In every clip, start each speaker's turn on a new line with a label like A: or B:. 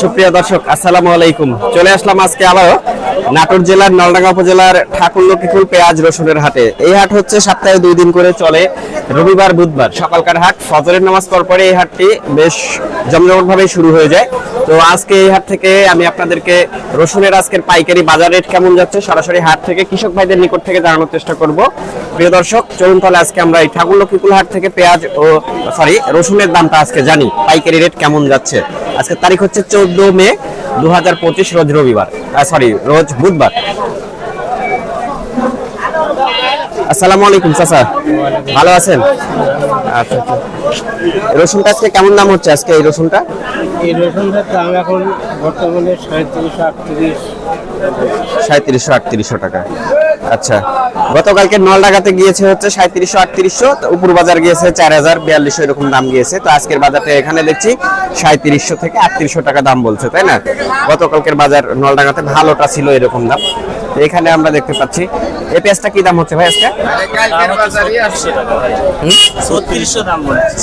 A: সুপ্রিয় দর্শক, আসসালামু আলাইকুম। চলে আসলাম আজকে আবারও নাটোর জেলার নলডাঙ্গা উপজেলার ঠাকুরলক্ষ্মীকুল পেঁয়াজ রসুনের হাটে। এই হাট হচ্ছে সপ্তাহে দুই দিন করে চলে, রবিবার, বুধবার। সকালকার হাট, ফজরের নামাজ পর পরে এই হাটটি বেশ জমজমট ভাবে শুরু হয়ে যায়। তো আজকে এই হাট থেকে আমি আপনাদেরকে রসুনের আজকের পাইকারি বাজার রেট কেমন যাচ্ছে সরাসরি হাট থেকে কৃষক ভাইদের নিকট থেকে জানানোর চেষ্টা করব। প্রিয় দর্শক, চলুন তাহলে আজকে আমরা এই ঠাকুরলক্ষ্মীকুল হাট থেকে পেঁয়াজ ও সরি রসুনের দামটা আজকে জানি। পাইকারি রেট কেমন যাচ্ছে? আজকে তারিখ হচ্ছে চোদ্দ মে দু রোজ রবিবার। সরি রোজ বুধবার। আসসালামু আলাইকুম চাচা। ভালো আছেন? আচ্ছা আচ্ছা। রসুনটা আজকে কেমন দাম হচ্ছে আজকে এই রসুনটা?
B: এই রসুনটার দাম এখন বর্তমানে সাঁত্রিশশো আটত্রিশ।
A: সাঁত্রিশশো আটত্রিশশো টাকা। আচ্ছা গতকালকে নলডাগাতে গিয়েছে হচ্ছে সাঁত্রিশশো আটত্রিশশো উপর বাজার গিয়েছে চার হাজার বিয়াল্লিশশো এরকম দাম গিয়েছে। তো আজকের বাজারটা এখানে দেখছি সাঁত্রিশশো থেকে আটত্রিশশো টাকা দাম বলছে তাই না? গতকালকের বাজার নলডাঙ্গাতে ভালোটা ছিল এরকম দাম। এখানে আমরা দেখতে পাচ্ছি এই পেঁয়াজটা কি দাম হচ্ছে ভাই আজকে?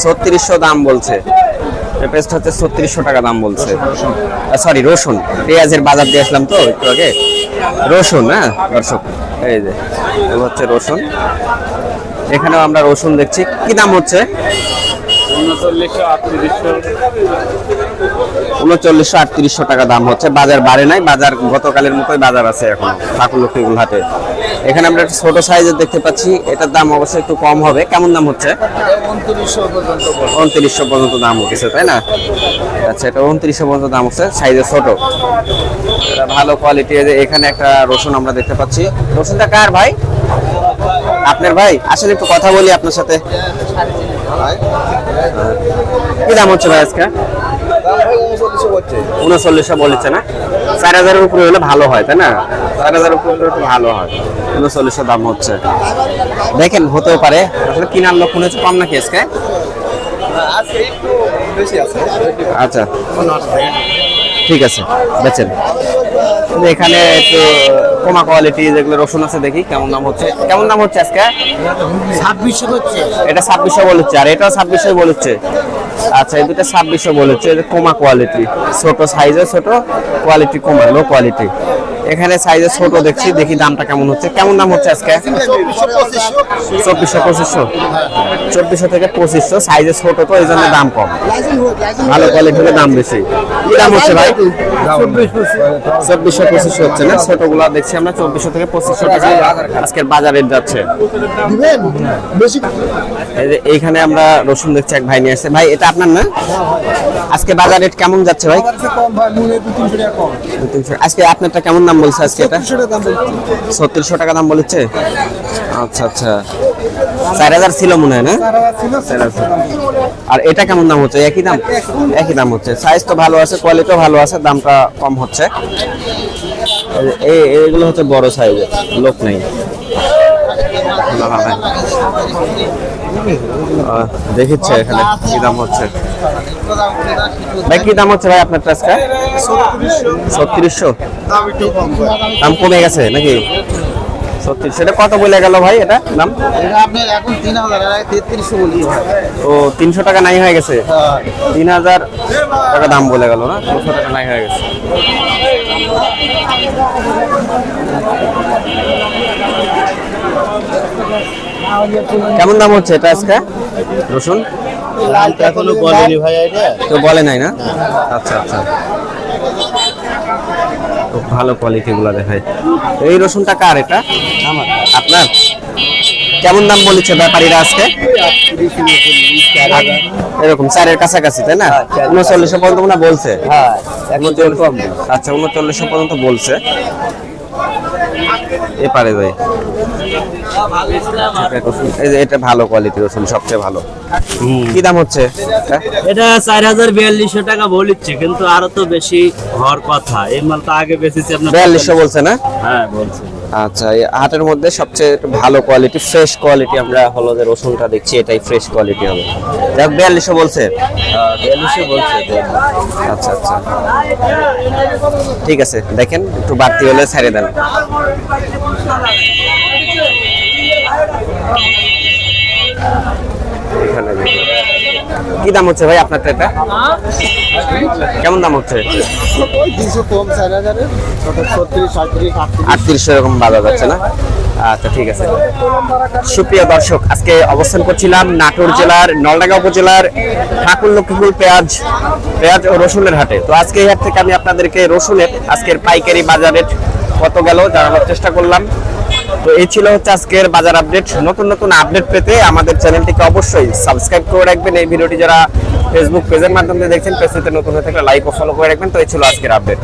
B: ছত্রিশশো দাম বলছে।
A: পেঁয়াজটা হচ্ছে ছত্রিশশো টাকা দাম বলছে। সরি রসুন। পেঁয়াজের বাজার দিয়ে আসলাম তো একটু আগে। রসুন হ্যাঁ দর্শক এই যে হচ্ছে রসুন। এখানেও আমরা রসুন দেখছি। কি দাম হচ্ছে?
B: উনচল্লিশশো আটত্রিশশো।
A: টাকা দাম হচ্ছে। বাজার বাড়ে নাই। বাজার গতকালের মতোই বাজার আছে এখন ঠাকুরলক্ষ্মীগুল হাটে এখানে আমরা একটা ছোট সাইজের দেখতে পাচ্ছি। এটার দাম অবশ্যই একটু কম হবে। কেমন দাম হচ্ছে?
B: উনত্রিশশো পর্যন্ত
A: উনত্রিশশো পর্যন্ত দাম উঠেছে তাই না? আচ্ছা এটা উনত্রিশশো পর্যন্ত দাম হচ্ছে। সাইজে ছোট। এটা ভালো কোয়ালিটি এখানে একটা রসুন আমরা দেখতে পাচ্ছি। রসুনটা কার ভাই? আপনার ভাই আসলে একটু কথা বলি আপনার সাথে। কি দাম হচ্ছে ভাই আজকে? উনচল্লিশশো বলেছে না? চার হাজারের উপরে হলে ভালো হয় তাই না? চার হাজারের উপরে হলে একটু ভালো হয়। উনচল্লিশশো দাম হচ্ছে। দেখেন হতেও পারে। আসলে কিনার লক্ষণ হচ্ছে কম নাকি আজকে? আচ্ছা। ঠিক আছে বেচেন। এখানে একটু কমা কোয়ালিটি যেগুলো রসুন আছে দেখি কেমন দাম হচ্ছে। কেমন দাম হচ্ছে আজকে?
B: ছাব্বিশশো হচ্ছে
A: এটা ছাব্বিশশো বলেছে আর এটাও ছাব্বিশশো বলেছে। আচ্ছা এই দুটো ছাব্বিশশো বলেছে এটা কমা কোয়ালিটি ছোট সাইজে ছোট কোয়ালিটি কমা লো কোয়ালিটি এখানে সাইজে ছোট দেখছি দেখি দামটা কেমন হচ্ছে। কেমন দাম হচ্ছে আজকে? চব্বিশশো পঁচিশশো। চব্বিশশো থেকে পঁচিশশো সাইজে ছোট তো এই জন্য দাম কম। ভালো কোয়ালিটি হলে দাম বেশি। কি দাম হচ্ছে ভাই? চব্বিশশো পঁচিশশো হচ্ছে না? ছোটগুলা দেখছি আমরা চব্বিশশো থেকে পঁচিশশো টাকা আজকের বাজারে যাচ্ছে। এই এইখানে আমরা রসুন দেখছি এক ভাই নিয়ে আসছে। ভাই এটা আপনার না? আজকে বাজার রেট কেমন যাচ্ছে ভাই? আজকে আপনারটা কেমন দাম বলছে আজকে এটা? ছত্রিশশো টাকা দাম বলেছে। আচ্ছা আচ্ছা। চার হাজার ছিল মনে হয় না? আর এটা কেমন দাম হচ্ছে? একই দাম? একই দাম। হচ্ছে। সাইজ তো ভালো আছে কোয়ালিটিও ভালো আছে দামটা কম হচ্ছে। এইগুলো হচ্ছে বড় সাইজের লোক নেই। দেখিচ্ছে এখানে কি দাম হচ্ছে। ভাই কি দাম হচ্ছে ভাই আপনার আজকে ছত্রিশশো। দাম কমে গেছে নাকি? এটা কত বলে গেল ভাই এটা দাম? ও তিনশো টাকা নাই হয়ে গেছে? তিন হাজার টাকা দাম বলে গেল না? তিনশো টাকা নাই হয়ে গেছে। কেমন দাম হচ্ছে এটা আজকে? রসুন?
B: লালটা এখনও বলেনি ভাই এটা
A: কেউ বলে নাই না? আচ্ছা আচ্ছা। খুব ভালো কোয়ালিটি গুলা দেখায়। এই রসুনটা কার এটা? আপনার? কেমন দাম বলেছে ব্যাপারীরা আজকে? এরকম চারের কাছাকাছি তাই না? উনচল্লিশশো পর্যন্ত মনে বলছে।
B: হ্যাঁ
A: আচ্ছা উনচল্লিশশো পর্যন্ত বলছে। এপারে ভাই এটা ভালো কোয়ালিটি রসুন সবচেয়ে ভালো। কি দাম হচ্ছে? এটা?
C: এটা চার হাজার বিয়াল্লিশশো টাকা বলিচ্ছে কিন্তু আরও তো বেশি হওয়ার কথা। এই মাল তো আগে বেশি
A: বিয়াল্লিশশো বলছে না?
C: হ্যাঁ বলছে।
A: আচ্ছা হাটের মধ্যে সবচেয়ে ভালো কোয়ালিটি ফ্রেশ কোয়ালিটি আমরা হলো যে রসুনটা দেখছি এটাই ফ্রেশ কোয়ালিটি হবে। যাক বিয়াল্লিশশো বলছে।
C: বিয়াল্লিশশো বলছে
A: আচ্ছা আচ্ছা। ঠিক আছে দেখেন একটু বাড়তি হলে ছেড়ে দেন। এখানে। কি দাম হচ্ছে ভাই আপনার এটা? কেমন দাম হচ্ছে? আটত্রিশশো এরকম বাজার যাচ্ছে না? আচ্ছা ঠিক আছে। সুপ্রিয় দর্শক, আজকে অবস্থান করছিলাম নাটোর জেলার, নলডাঙ্গা উপজেলার ঠাকুর লক্ষ্মীপুর পেঁয়াজ পেঁয়াজ ও রসুনের হাটে। তো আজকে এই হাট থেকে আমি আপনাদেরকে রসুনের আজকের পাইকারি বাজারের কত গেল জানানোর চেষ্টা করলাম। তো এই ছিল হচ্ছে আজকের বাজার আপডেট। নতুন নতুন আপডেট পেতে আমাদের চ্যানেলটিকে অবশ্যই সাবস্ক্রাইব করে রাখবেন। এই ভিডিওটি যারা ফেসবুক পেজের মাধ্যমে দেখছেন পেজটিতে নতুন হয়ে থাকলে লাইক ও ফলো করে রাখবেন। তো এই ছিল আজকের আপডেট।